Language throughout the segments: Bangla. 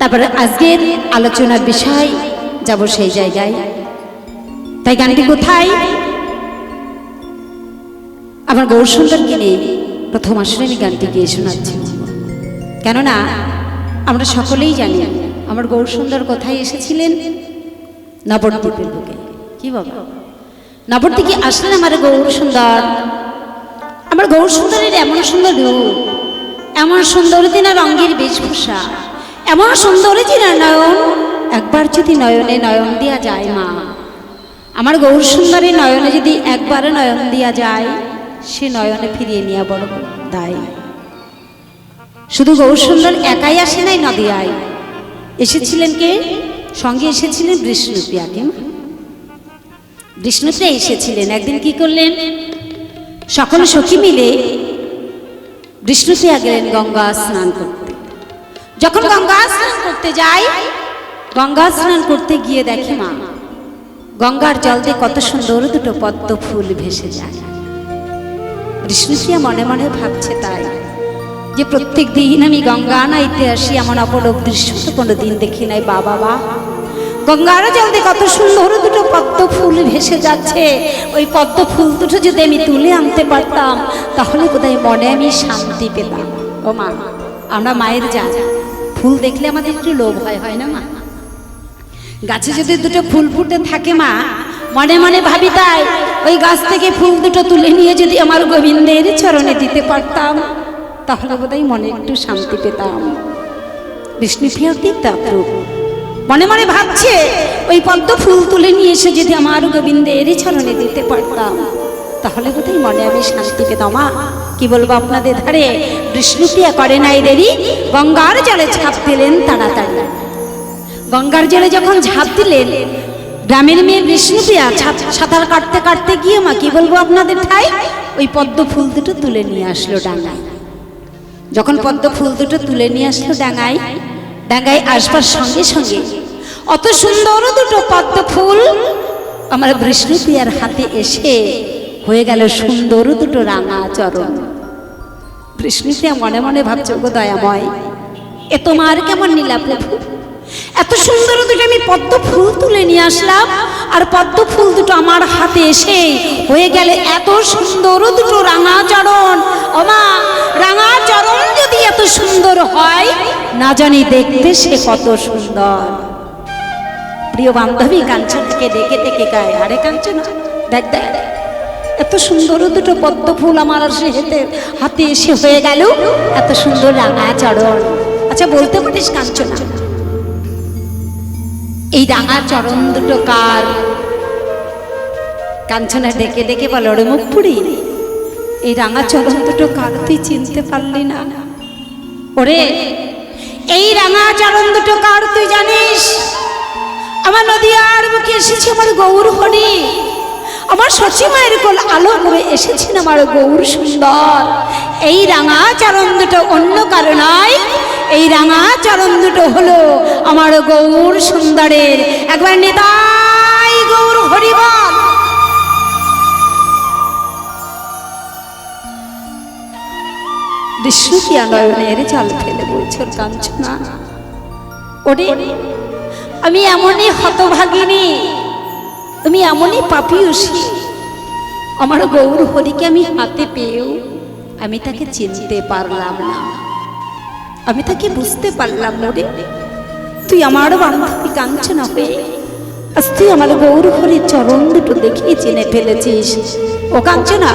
তারপরে আজকের আলোচনার বিষয়, যাব সেই জায়গায়। তাই গানটি কোথায়? আমার গৌর সুন্দরকে নিয়ে প্রথম আসলে আমি গানটি গিয়ে শোনাচ্ছি। কেননা, আমরা সকলেই জানি, আমার গৌর সুন্দর কোথায় এসেছিলেন? নবদ্বীপের বুকে। কি বাবা? নবদ্বীপে আসলেন আমার গৌর সুন্দর? আমার গৌর সুন্দরের এমন সুন্দর রূপ, এমন সুন্দর দিনা রঙের বেশভূষা এমন সুন্দর দিনা নয়ন? একবার যদি নয়নে নয়ন দেওয়া যায় মা। আমার গৌর সুন্দরী নয়নে যদি একবার নয়ন দেওয়া যায়, সে নয়নে ফিরিয়ে নেওয়া বড় দায়। শুধু গৌর সুন্দর একাই আসে নাই নদিয়ায়। এসেছিলেন কে? সঙ্গে এসেছিলেন বিষ্ণুপ্রিয়াকে বিষ্ণুপ্রিয়া এসেছিলেন। একদিন কি করলেন? সকল সখী মিলে বিষ্ণুপ্রিয়া গেলেন গঙ্গা স্নান করতে। যখন গঙ্গা স্নান করতে যাই, গঙ্গা স্নান করতে গিয়ে দেখে মা, গঙ্গার জল দিয়ে কত সুন্দর দুটো পদ্ম ফুল ভেসে যায়। বিষ্ণুপ্রিয়া মনে মনে ভাবছে তাই, যে প্রত্যেক দিন আমি গঙ্গা নাইতে আসি এমন অপরূপ দৃশ্য তো কোনো দিন দেখি নাই বাবা বা গঙ্গার জল দিয়ে কত সুন্দর দুটো পদ্ম ফুল ভেসে যাচ্ছে। ওই পদ্ম ফুল দুটো যদি আমি তুলে আনতে পারতাম, তাহলে বোধহয় মনে আমি শান্তি পেতাম। ও মা, আমরা মায়ের যা যা ফুল দেখলে আমাদের একটু লোভ হয় হয় না মা? গাছে যদি দুটো ফুল ফুটে থাকে মা, মনে মনে ভাবি তাই, ওই গাছ থেকে ফুল দুটো তুলে নিয়ে যদি আমার গোবিন্দের চরণে দিতে পারতাম, তাহলে বোধহয় মনে একটু শান্তি পেতাম। বিষ্ণুপ্রিয়ার দিক তাপ্রুপ মনে মনে ভাবছে, ওই পদ্ম ফুল তুলে নিয়ে এসে যদি আমার গোবিন্দের চরণে দিতে পারতাম। তাহলে বোধহয় মনে আমি শান্তি পেতাম কি বলব আপনাদের ধারে? বিষ্ণুপ্রিয়া করে নাই দেরি। গঙ্গার জলে ছাপ দিলেন তাড়াতাড়ি। গঙ্গার জলে যখন ঝাঁপ দিলেন, গ্রামের মেয়ে বিষ্ণুপ্রিয়া সাঁতার কাটতে কাটতে গিয়ে মা, কি বলব আপনাদের ঠাই? ওই পদ্ম ফুল দুটো তুলে নিয়ে আসলো ডাঙায়। যখন পদ্ম ফুল দুটো তুলে নিয়ে আসলো ডাঙায় ডাঙায় আসবার সঙ্গে সঙ্গে, অত সুন্দর দুটো পদ্ম ফুল আমার বিষ্ণুপ্রিয়ার হাতে এসে হয়ে গেল সুন্দর দুটো রাঙা চরণ। বিষ্ণুপ্রিয়া মনে মনে ভাবছে গো দয়াময়, এ তোমার কেমন নীলা প্রভু? এত সুন্দর দুটো আমি পদ্ম ফুল তুলে নিয়ে আসলাম, আর পদ্ম ফুল দুটো আমার হাতে এসে হয়ে গেলে এত সুন্দর দুটো রাঙা চরণ। ওমা, রাঙা চরণ যদি এত সুন্দর হয়, না জানি দেখতে সে কত সুন্দর। প্রিয় বান্ধবী, কাঞ্চনকে ডেকে ডেকে গায়ে, আরে কাঞ্চন, দেখ দেখ। এত সুন্দর দুটো পদ্ম ফুল আমার সে হাতে হাতে এসে হয়ে গেল। এত সুন্দর রাঙা চরণ। আচ্ছা বলতে পারিস কাঞ্চনা? এই রাঙা চরণ দুটো কার? কাঞ্চনা ডেকে ডেকে বলো, ওরে মুখ পুড়ি এই রাঙা চরণ দুটো কার তুই চিনতে পারলি না? ওরে, এই রাঙা চরণ দুটো কার তুই জানিস? আমার নদী আর বুকে এসেছে আমার গৌর হরি আমার শশী মায়ের কোল আলো করে এসেছেন আমার গৌর সুন্দর। এই রাঙা চরণ দুটো অন্য কারও নয় এই রাঙা চরণ দুটো হলো আমার গৌর সুন্দরের। একবার নেতাই গৌর হরিবল। বিষ্ণুপ্রিয়া নয়নের ফেলে বলছো কাঞ্চনা? ওরে, আমি এমনই হতভাগিনী। তুমি এমনই পাপিয়সী আমার গৌর হরিকে আমি হাতে পেয়েও আমি তাকে চিনতে পারলাম না। আমি তাকে বুঝতে পারলাম না রে। তুই আমার বান্ধবী কাঞ্চনা হয়ে আজ তুই আমার গৌর হরির চরণ দুটো দেখেই চিনে ফেলেছিস। ও কাঞ্চনা,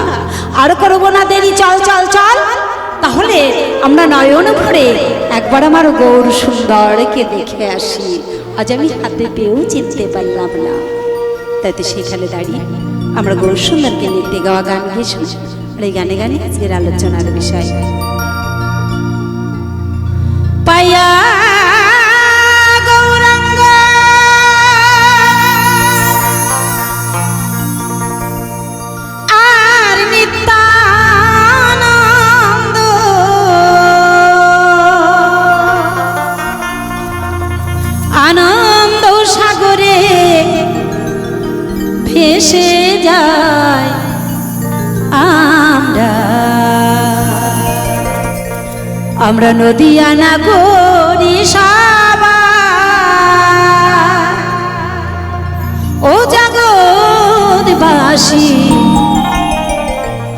আর করব না দেরি, চল চল চল। তাহলে আমরা নয়ন ভরে একবার আমার গৌর সুন্দরকে দেখে আসি। আজ আমি হাতে পেয়েও চিনতে পারলাম না। তাই তো সেখানে দাঁড়িয়ে আমরা গৌর সুন্দরকে নিতে গাওয়া গান গিয়ে শুনি আর এই গানে গানে আজকের আলোচনার বিষয়। পায়া আমরা নদিয়ানা করি ও জগৎবাসী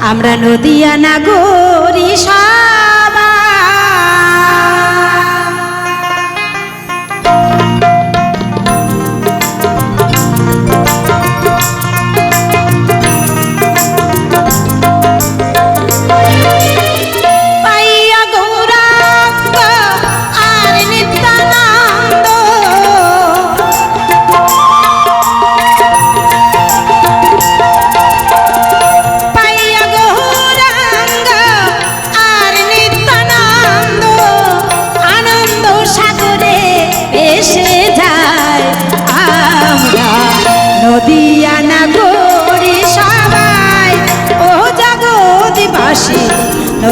আমরা নদিয়ানা করি সাবা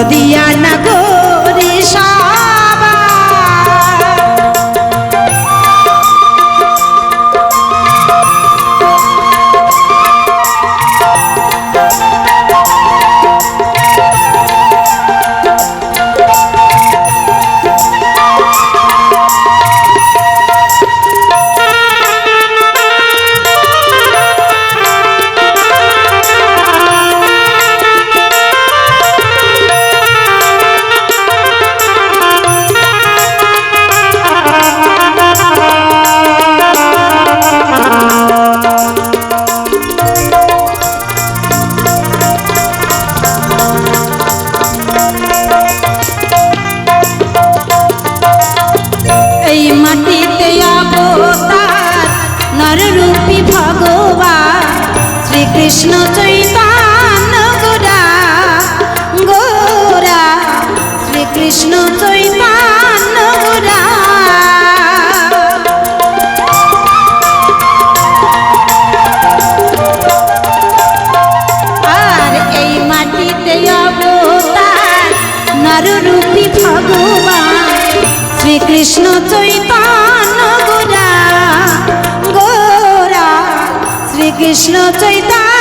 নদিয়া শ্রীকৃষ্ণ চৈতন্য গোরা গোরা, শ্রীকৃষ্ণ চৈতন্য গোরা। আর এই মাটিতে অবতার, নররূপী ভগবান, শ্রীকৃষ্ণ চৈতন্য গোরা। শ্রীকৃষ্ণ চৈতন্য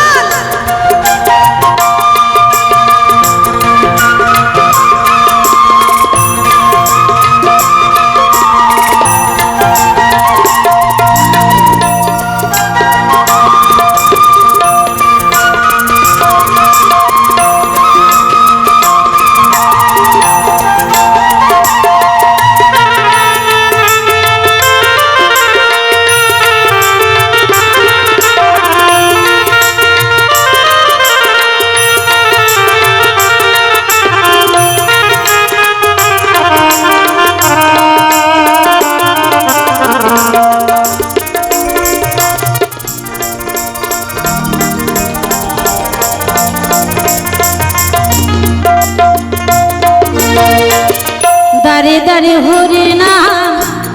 দারে হরে না,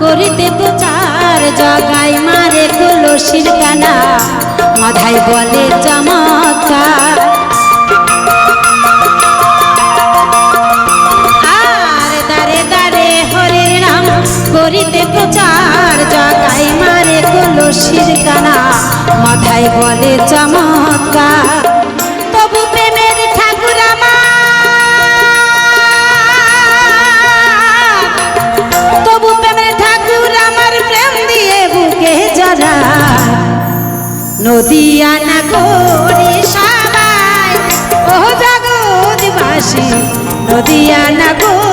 করিতে চার জগাই মারে তুলসীর কানা। মাথায় বলে চমৎকার। আর দারে দারে হরে নাম করিতে তো চার জগাই মারে তুলসীর কানা। মাথায় বলে চমৎকার নদিয়া না করি সবাই। ও জগৎবাসী নদিয়ানা করি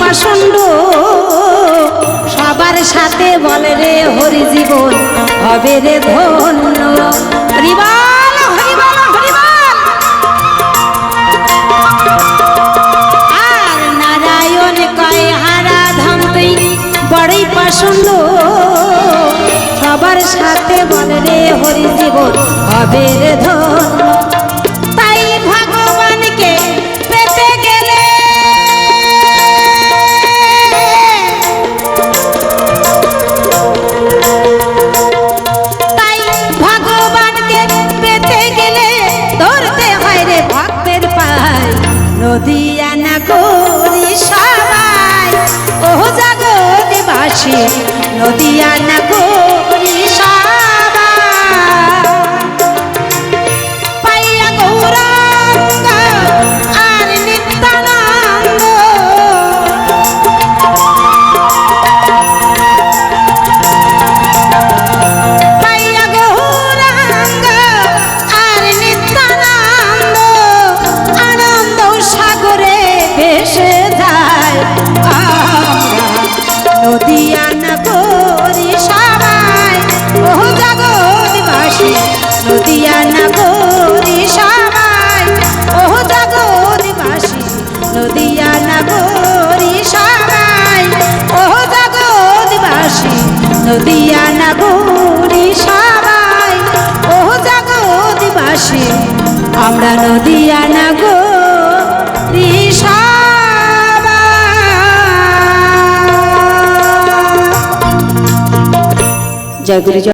উপাসণ্ড সবার সাথে বলে রে হরি জীবন হবে রে ধন্য। হরিবাল হরিবাল আর নারায়ণ কয়, হারা ধাম বড়ই পছন্দ। সবার সাথে বলে রে হরি জীবন হবে রে ধন্য। নদিয়া না করি সবাই। ও জগৎবাসী নদিয়া না করি নদিয়া নগরী সবাই ও জগৎবাসী, নদিয়া নগরী সবাই ও জগৎবাসী, আমরা নদিয়া নগরী সবাই জয় গুরু